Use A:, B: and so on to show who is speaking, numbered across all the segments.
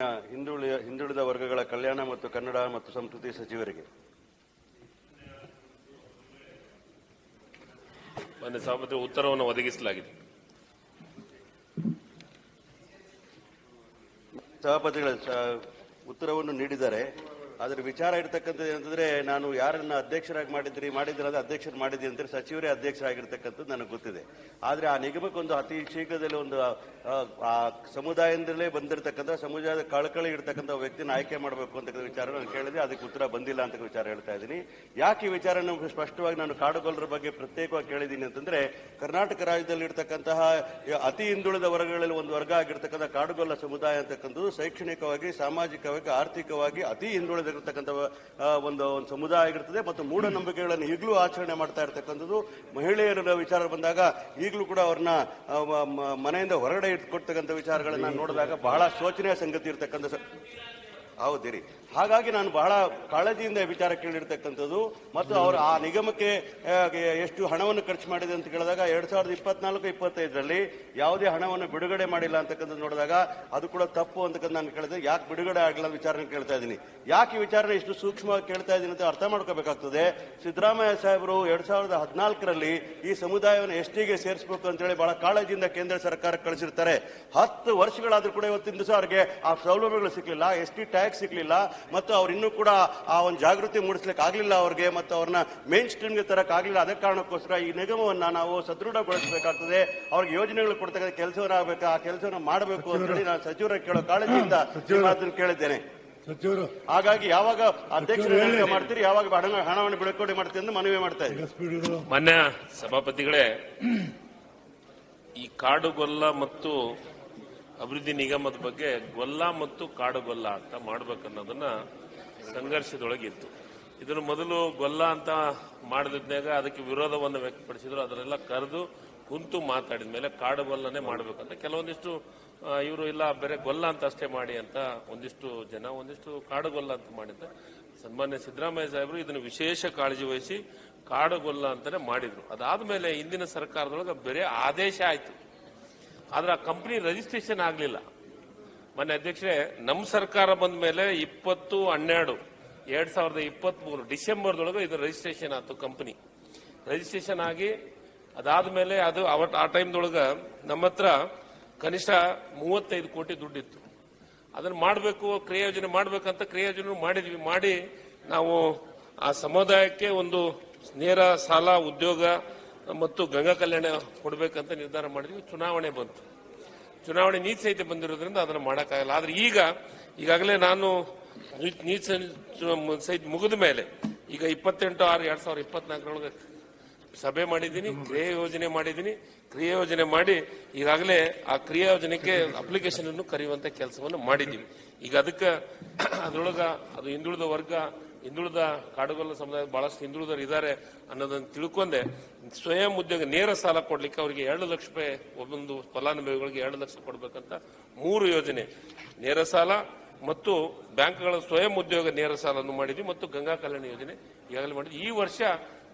A: ಹಿಂದುಳಿದ ಹಿಂದುಳಿದ ವರ್ಗಗಳ ಕಲ್ಯಾಣ ಮತ್ತು ಕನ್ನಡ ಮತ್ತು ಸಂಸ್ಕೃತಿ ಸಚಿವರಿಗೆ.
B: ಮಾನ್ಯ ಸಭಾಪತಿ ಉತ್ತರವನ್ನು ಒದಗಿಸಲಾಗಿದೆ.
A: ಸಭಾಪತಿಗಳ ಉತ್ತರವನ್ನು ನೀಡಿದ್ದಾರೆ ಅದರ ವಿಚಾರ ಇರತಕ್ಕಂಥದ್ದು ಏನಂತಂದ್ರೆ ನಾನು ಯಾರನ್ನ ಅಧ್ಯಕ್ಷರಾಗಿ ಮಾಡಿದ್ರಿ ಮಾಡಿದ್ರೆ ಅದು ಅಧ್ಯಕ್ಷರು ಮಾಡಿದ್ರಿ ಅಂತ ಸಚಿವರೇ ಅಧ್ಯಕ್ಷರಾಗಿರ್ತಕ್ಕಂಥದ್ದು ನನಗೆ ಗೊತ್ತಿದೆ. ಆದ್ರೆ ಆ ನಿಗಮಕ್ಕೊಂದು ಅತಿ ಶೀಘ್ರದಲ್ಲಿ ಒಂದು ಆ, ಸಮುದಾಯದಿಂದಲೇ ಬಂದಿರತಕ್ಕಂಥ ಸಮುದಾಯದ ಕಳಕಳಿ ಇರ್ತಕ್ಕಂಥ ವ್ಯಕ್ತಿನ ಆಯ್ಕೆ ಮಾಡಬೇಕು ಅಂತಕ್ಕಂಥ ವಿಚಾರ ನಾನು ಕೇಳಿದೆ. ಅದಕ್ಕೆ ಉತ್ತರ ಬಂದಿಲ್ಲ ಅಂತ ವಿಚಾರ ಹೇಳ್ತಾ ಇದ್ದೀನಿ. ಯಾಕೆ ಈ ವಿಚಾರ ನಮ್ಗೆ ಸ್ಪಷ್ಟವಾಗಿ ನಾನು ಕಾಡುಗೊಲ್ಲರ ಬಗ್ಗೆ ಪ್ರತ್ಯೇಕವಾಗಿ ಕೇಳಿದ್ದೀನಿ ಅಂತಂದ್ರೆ ಕರ್ನಾಟಕ ರಾಜ್ಯದಲ್ಲಿ ಇರ್ತಕ್ಕಂತಹ ಅತಿ ಹಿಂದುಳಿದ ವರ್ಗಗಳಲ್ಲಿ ಒಂದು ವರ್ಗ ಆಗಿರ್ತಕ್ಕಂಥ ಕಾಡುಗೊಲ್ಲ ಸಮುದಾಯ ಅಂತಕ್ಕಂಥದ್ದು ಶೈಕ್ಷಣಿಕವಾಗಿ ಸಾಮಾಜಿಕವಾಗಿ ಆರ್ಥಿಕವಾಗಿ ಅತಿ ಹಿಂದುಳಿದಿರತಕ್ಕಂಥ ಆ, ಒಂದು ಒಂದು ಸಮುದಾಯ ಆಗಿರ್ತದೆ. ಮತ್ತು ಮೂಢನಂಬಿಕೆಗಳನ್ನು ಈಗಲೂ ಆಚರಣೆ ಮಾಡ್ತಾ ಇರ್ತಕ್ಕಂಥದ್ದು. ಮಹಿಳೆಯರ ವಿಚಾರ ಬಂದಾಗ ಈಗಲೂ ಕೂಡ ಅವ್ರನ್ನ ಮನೆಯಿಂದ ಹೊರಗಡೆ ಇಟ್ಕೊಡ್ತಕ್ಕಂಥ ವಿಚಾರಗಳನ್ನ ನೋಡಿದಾಗ ಬಹಳ ಶೋಚನೀಯ ಸಂಗತಿ ಇರ್ತಕ್ಕಂಥ ಹೌದಿರಿ ಹಾಗಾಗಿ ನಾನು ಬಹಳ ಕಾಳಜಿಯಿಂದ ವಿಚಾರ ಕೇಳಿರ್ತಕ್ಕಂಥದ್ದು ಮತ್ತು ಅವರು ಆ ನಿಗಮಕ್ಕೆ ಎಷ್ಟು ಹಣವನ್ನು ಖರ್ಚು ಮಾಡಿದೆ ಅಂತ ಕೇಳಿದಾಗ ಎರಡ್ ಸಾವಿರದ ಇಪ್ಪತ್ನಾಲ್ಕು, ಇಪ್ಪತ್ತೈದರಲ್ಲಿ ಯಾವುದೇ ಹಣವನ್ನು ಬಿಡುಗಡೆ ಮಾಡಿಲ್ಲ ಅಂತಕ್ಕಂಥದ್ದು ನೋಡಿದಾಗ ಅದು ಕೂಡ ತಪ್ಪು ಅಂತಕ್ಕಂಥ ನಾನು ಕೇಳಿದೆ. ಯಾಕೆ ಬಿಡುಗಡೆ ಆಗಿಲ್ಲ ವಿಚಾರನ ಕೇಳ್ತಾ ಇದ್ದೀನಿ. ಯಾಕೆ ಈ ವಿಚಾರನ ಇಷ್ಟು ಸೂಕ್ಷ್ಮವಾಗಿ ಕೇಳ್ತಾ ಇದ್ದೀನಿ ಅಂತ ಅರ್ಥ ಮಾಡ್ಕೋಬೇಕಾಗ್ತದೆ. ಸಿದ್ದರಾಮಯ್ಯ ಸಾಹೇಬರು ಎರಡ್ ಸಾವಿರದ ಹದಿನಾಲ್ಕರಲ್ಲಿ ಈ ಸಮುದಾಯವನ್ನು ಎಸ್ಟಿಗೆ ಸೇರಿಸಬೇಕು ಅಂತೇಳಿ ಬಹಳ ಕಾಳಜಿಯಿಂದ ಕೇಂದ್ರ ಸರ್ಕಾರ ಕಳಿಸಿರ್ತಾರೆ. ಹತ್ತು ವರ್ಷಗಳಾದ್ರೂ ಕೂಡ ಇವತ್ತಿನ ದಿವಸ ಅವರಿಗೆ ಆ ಸೌಲಭ್ಯಗಳು ಸಿಕ್ಕಿಲ್ಲ ಎಸ್ ಟಿ ಸಿಕ್ಲಿಲ್ಲ ಮತ್ತು ಅವ್ರು ಇನ್ನೂ ಕೂಡ ಆ ಒಂದು ಜಾಗೃತಿ ಮೂಡಿಸ್ಲಿಕ್ಕೆ ಆಗ್ಲಿಲ್ಲ ಅವ್ರಿಗೆ ಮತ್ತು ಅವ್ರನ್ನ ಮೇನ್ ಸ್ಟ್ರೀಮ್ಗೆ ತರಕ್ ಆಗಲಿಲ್ಲ. ಅದಕ್ಕೆ ಕಾರಣಕ್ಕೋಸ್ಕರ ಈ ನಿಗಮವನ್ನ ನಾವು ಸದೃಢಗೊಳಿಸಬೇಕಾಗ್ತದೆ. ಅವ್ರಿಗೆ ಯೋಜನೆಗಳು ಕೊಡ್ತಕ್ಕಂಥ ಕೆಲಸವನ್ನ ಆಗಬೇಕು ಆ ಕೆಲಸವನ್ನ ಮಾಡಬೇಕು ಅಂತ ಹೇಳಿ ನಾನು ಸಚಿವರ ಕೇಳೋ ಕಾಳಜಿಯಿಂದ ಮಾತನ್ನು ಕೇಳಿದ್ದೇನೆ.
C: ಸಚಿವರು.
A: ಹಾಗಾಗಿ ಯಾವಾಗ ಅಧ್ಯಕ್ಷ ಮಾಡ್ತೀರಿ ಯಾವಾಗ ಹಣ ಹಣವನ್ನು ಬಿಡುಗಡೆ ಮಾಡ್ತೀರಿ ಅಂತ ಮನವಿ ಮಾಡ್ತಾ ಇದ್ದೀನಿ.
B: ಮಾನ್ಯ ಸಭಾಪತಿಗಳೇ ಈ ಕಾಡುಗೊಲ್ಲ ಮತ್ತು ಅಭಿವೃದ್ಧಿ ನಿಗಮದ ಬಗ್ಗೆ ಗೊಲ್ಲ ಮತ್ತು ಕಾಡುಗೊಲ್ಲ ಅಂತ ಮಾಡ್ಬೇಕನ್ನೋದನ್ನ ಸಂಘರ್ಷದೊಳಗಿತ್ತು. ಇದನ್ನು ಮೊದಲು ಗೊಲ್ಲ ಅಂತ ಮಾಡಿದ್ನಾಗ ಅದಕ್ಕೆ ವಿರೋಧವನ್ನು ವ್ಯಕ್ತಪಡಿಸಿದ್ರು. ಅದನ್ನೆಲ್ಲ ಕರೆದು ಕುಂತು ಮಾತಾಡಿದ ಮೇಲೆ ಕಾಡುಗೊಲ್ಲನೆ ಮಾಡಬೇಕಂತ ಕೆಲವೊಂದಿಷ್ಟು ಇವರು ಇಲ್ಲ, ಬೇರೆ ಗೊಲ್ಲ ಅಂತ ಅಷ್ಟೇ ಮಾಡಿ ಅಂತ ಒಂದಿಷ್ಟು ಜನ, ಒಂದಿಷ್ಟು ಕಾಡುಗೊಲ್ಲ ಅಂತ ಮಾಡಿದ್ದ. ಸನ್ಮಾನ್ಯ ಸಿದ್ದರಾಮಯ್ಯ ಸಾಹೇಬರು ಇದನ್ನು ವಿಶೇಷ ಕಾಳಜಿ ವಹಿಸಿ ಕಾಡುಗೊಲ್ಲ ಅಂತಾನೆ ಮಾಡಿದ್ರು. ಅದಾದ್ಮೇಲೆ ಇಂದಿನ ಸರ್ಕಾರದೊಳಗೆ ಬೇರೆ ಆದೇಶ ಆಯ್ತು. ಆದ್ರೆ ಆ ಕಂಪನಿ ರಿಜಿಸ್ಟ್ರೇಷನ್ ಆಗಲಿಲ್ಲ. ಮೊನ್ನೆ ಅಧ್ಯಕ್ಷರೇ ನಮ್ಮ ಸರ್ಕಾರ ಬಂದ ಮೇಲೆ ಇಪ್ಪತ್ತು ಹನ್ನೆರಡು, ಎರಡ್ ಸಾವಿರದ ಇಪ್ಪತ್ತ್ ಮೂರು ಡಿಸೆಂಬರ್ದೊಳಗೆ ಇದು ರಿಜಿಸ್ಟ್ರೇಷನ್ ಆಯ್ತು ಕಂಪನಿ ರಿಜಿಸ್ಟ್ರೇಷನ್ ಆಗಿ ಅದಾದ ಮೇಲೆ ಅದು ಅವತ್, ಆ ಟೈಮ್ದೊಳಗೆ ನಮ್ಮ ಹತ್ರ ಕನಿಷ್ಠ ಮೂವತ್ತೈದು ಕೋಟಿ ದುಡ್ಡಿತ್ತು. ಅದನ್ನ ಮಾಡಬೇಕು, ಕ್ರಿಯಾ ಮಾಡಬೇಕಂತ ಮಾಡ್ಬೇಕಂತ ಕ್ರಿಯಾ ಯೋಜನೆ ಮಾಡಿದ್ವಿ. ಮಾಡಿ ನಾವು ಆ ಸಮುದಾಯಕ್ಕೆ ಒಂದು ನೇರ ಸಾಲ, ಉದ್ಯೋಗ ಮತ್ತು ಗಂಗಾ ಕಲ್ಯಾಣ ಕೊಡಬೇಕಂತ ನಿರ್ಧಾರ ಮಾಡಿದ್ವಿ. ಚುನಾವಣೆ ಬಂತು. ಚುನಾವಣೆ ನೀತಿ ಸಹಿತ ಬಂದಿರೋದ್ರಿಂದ ಅದನ್ನು ಮಾಡೋಕ್ಕಾಗಲ್ಲ. ಆದ್ರೆ ಈಗ, ಈಗಾಗಲೇ ನಾನು ನೀತಿ ಸಹಿತ ಮುಗಿದ ಮೇಲೆ, ಈಗ ಇಪ್ಪತ್ತೆಂಟು ಆರು ಎರಡು ಸಾವಿರದ ಇಪ್ಪತ್ನಾಲ್ಕರೊಳಗೆ ಸಭೆ ಮಾಡಿದ್ದೀನಿ, ಕ್ರಿಯಾ ಯೋಜನೆ ಮಾಡಿದ್ದೀನಿ. ಕ್ರಿಯಾ ಯೋಜನೆ ಮಾಡಿ ಈಗಾಗಲೇ ಆ ಕ್ರಿಯಾ ಯೋಜನೆಗೆ ಅಪ್ಲಿಕೇಶನ್ ಅನ್ನು ಕರೆಯುವಂತ ಕೆಲಸವನ್ನು ಮಾಡಿದ್ದೀವಿ. ಈಗ ಅದಕ್ಕೆ ಅದರೊಳಗ ಅದು ಹಿಂದುಳಿದ ವರ್ಗ ಹಿಂದುಳಿದ ಕಾಡುಗೊಲ್ಲ ಸಮುದಾಯ ಬಹಳಷ್ಟು ಹಿಂದುಳಿದವರು ಇದ್ದಾರೆ ಅನ್ನೋದನ್ನು ತಿಳ್ಕೊಂಡೆ. ಸ್ವಯಂ ಉದ್ಯೋಗ, ನೇರ ಸಾಲ ಕೊಡ್ಲಿಕ್ಕೆ ಅವರಿಗೆ ಎರಡು ಲಕ್ಷ ರೂಪಾಯಿ ಒಂದೊಂದು ಫಲಾನುಭವಿಗಳಿಗೆ ಎರಡು ಲಕ್ಷ ಕೊಡಬೇಕಂತ ಮೂರು ಯೋಜನೆ. ನೇರ ಸಾಲ ಮತ್ತು ಬ್ಯಾಂಕ್ಗಳ ಸ್ವಯಂ ಉದ್ಯೋಗ ನೇರ ಸಾಲವನ್ನು ಮಾಡಿದ್ವಿ ಮತ್ತು ಗಂಗಾ ಕಲ್ಯಾಣ ಯೋಜನೆ ಈಗಾಗಲೇ ಮಾಡಿದ್ವಿ. ಈ ವರ್ಷ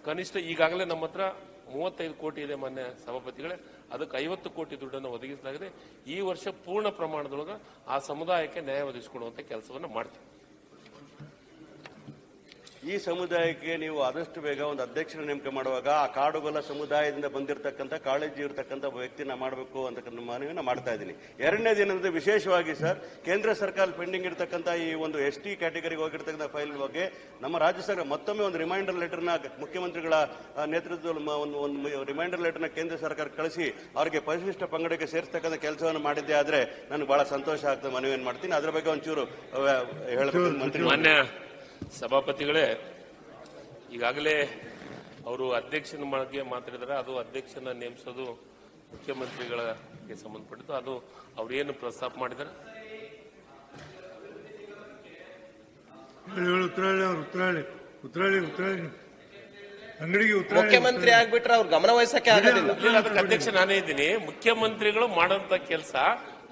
B: ಕನಿಷ್ಠ ಈಗಾಗಲೇ ನಮ್ಮ ಹತ್ರ ಮೂವತ್ತೈದು ಕೋಟಿ ಇದೆ ಮಾನ್ಯ ಸಭಾಪತಿಗಳೇ. ಅದಕ್ಕೆ ಐವತ್ತು ಕೋಟಿ ದುಡ್ಡನ್ನು ಒದಗಿಸಲಾಗಿದೆ. ಈ ವರ್ಷ ಪೂರ್ಣ ಪ್ರಮಾಣದೊಳಗೆ ಆ ಸಮುದಾಯಕ್ಕೆ ನ್ಯಾಯ ಒದಗಿಸಿಕೊಡುವಂತ ಕೆಲಸವನ್ನು ಮಾಡ್ತೀವಿ.
A: ಈ ಸಮುದಾಯಕ್ಕೆ ನೀವು ಆದಷ್ಟು ಬೇಗ ಒಂದು ಅಧ್ಯಕ್ಷರ ನೇಮಕ ಮಾಡುವಾಗ ಆ ಕಾಡುಗೊಲ್ಲ ಸಮುದಾಯದಿಂದ ಬಂದಿರತಕ್ಕಂಥ ಕಾಳಜಿ ಇರತಕ್ಕಂಥ ವ್ಯಕ್ತಿನ ಮಾಡಬೇಕು ಅಂತಕ್ಕಂಥ ಮನವಿನ ಮಾಡ್ತಾ ಇದ್ದೀನಿ. ಎರಡನೇದು ಏನಂದ್ರೆ ವಿಶೇಷವಾಗಿ ಸರ್ ಕೇಂದ್ರ ಸರ್ಕಾರ ಪೆಂಡಿಂಗ್ ಇರತಕ್ಕಂಥ ಈ ಒಂದು ಎಸ್ ಟಿ ಕ್ಯಾಟಗರಿಗೆ ಹೋಗಿರ್ತಕ್ಕಂಥ ಫೈಲ್ ಬಗ್ಗೆ ನಮ್ಮ ರಾಜ್ಯ ಸರ್ಕಾರ ಮತ್ತೊಮ್ಮೆ ಒಂದು ರಿಮೈಂಡರ್ ಲೆಟರ್ನ ಮುಖ್ಯಮಂತ್ರಿಗಳ ನೇತೃತ್ವದಲ್ಲಿ ಒಂದು ಒಂದು ರಿಮೈಂಡರ್ ಲೆಟರ್ನ ಕೇಂದ್ರ ಸರ್ಕಾರ ಕಳಿಸಿ ಅವರಿಗೆ ಪರಿಶಿಷ್ಟ ಪಂಗಡಕ್ಕೆ ಸೇರಿಸ್ತಕ್ಕಂಥ ಕೆಲಸವನ್ನು ಮಾಡಿದ್ದೆ ಆದರೆ ನನಗೆ ಬಹಳ ಸಂತೋಷ ಆಗ್ತದೆ ಮನವಿಯನ್ನು ಮಾಡ್ತೀನಿ. ಅದರ ಬಗ್ಗೆ ಒಂಚೂರು ಹೇಳಬೇಕು ಮಂತ್ರಿ
B: ಸಭಾಪತಿಗಳೇ ಈಗಾಗಲೇ ಅವರು ಅಧ್ಯಕ್ಷನ ಬಗ್ಗೆ ಮಾತಾಡಿದರೆ. ಅದು ಅಧ್ಯಕ್ಷನ ನೇಮಿಸೋದು ಮುಖ್ಯಮಂತ್ರಿಗಳಿಗೆ ಸಂಬಂಧಪಟ್ಟಿದ್ದು ಅದು ಅವ್ರೇನು ಪ್ರಸ್ತಾಪ ಮಾಡಿದ್ದಾರೆ?
C: ಹೇಳಿ ಹೇಳಿ ಉತ್ತರ ಹೇಳಿ ಅವ್ರು ಉತ್ತರ ಹೇಳಿ ಉತ್ತರ ಹೇಳಿ. ಅಂಗಡಿಗೆ ಉತ್ತರ
D: ಮುಖ್ಯಮಂತ್ರಿ ಆಗ್ಬಿಟ್ರೆ ಅವ್ರ ಗಮನ ವಹಿಸಕ್ಕೆ ಆಗೋದಿಲ್ಲ.
B: ಅದಕ್ಕೆ ಅಧ್ಯಕ್ಷ ನಾನೇ ಇದ್ದೀನಿ. ಮುಖ್ಯಮಂತ್ರಿಗಳು ಮಾಡುವಂತ ಕೆಲಸ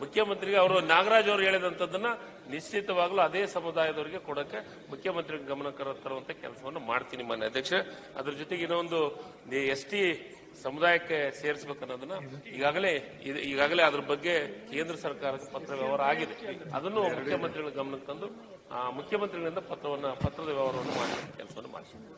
B: ಮುಖ್ಯಮಂತ್ರಿಗೆ ಅವರು ನಾಗರಾಜ್ ಅವರು ಹೇಳಿದಂಥದ್ದನ್ನ ನಿಶ್ಚಿತವಾಗ್ಲೂ ಅದೇ ಸಮುದಾಯದವರಿಗೆ ಕೊಡಕ್ಕೆ ಮುಖ್ಯಮಂತ್ರಿ ಗಮನ ಕರ- ತರುವಂತ ಕೆಲಸವನ್ನು ಮಾಡ್ತೀನಿ ಮಾನ್ಯ ಅಧ್ಯಕ್ಷ ಅದ್ರ ಜೊತೆಗೆ ಇನ್ನೊಂದು ಎಸ್ ಟಿ ಸಮುದಾಯಕ್ಕೆ ಸೇರಿಸಬೇಕನ್ನೋದನ್ನ ಈಗಾಗಲೇ ಈಗಾಗಲೇ ಅದ್ರ ಬಗ್ಗೆ ಕೇಂದ್ರ ಸರ್ಕಾರಕ್ಕೆ ಪತ್ರ ವ್ಯವಹಾರ ಆಗಿದೆ. ಅದನ್ನು ಮುಖ್ಯಮಂತ್ರಿಗಳ ಗಮನಕ್ಕೆ ತಂದು ಮುಖ್ಯಮಂತ್ರಿಗಳಿಂದ ಪತ್ರವನ್ನ, ಪತ್ರದ ವ್ಯವಹಾರವನ್ನು ಮಾಡಿ, ಕೆಲಸವನ್ನು ಮಾಡಿಸಿದ್ದಾರೆ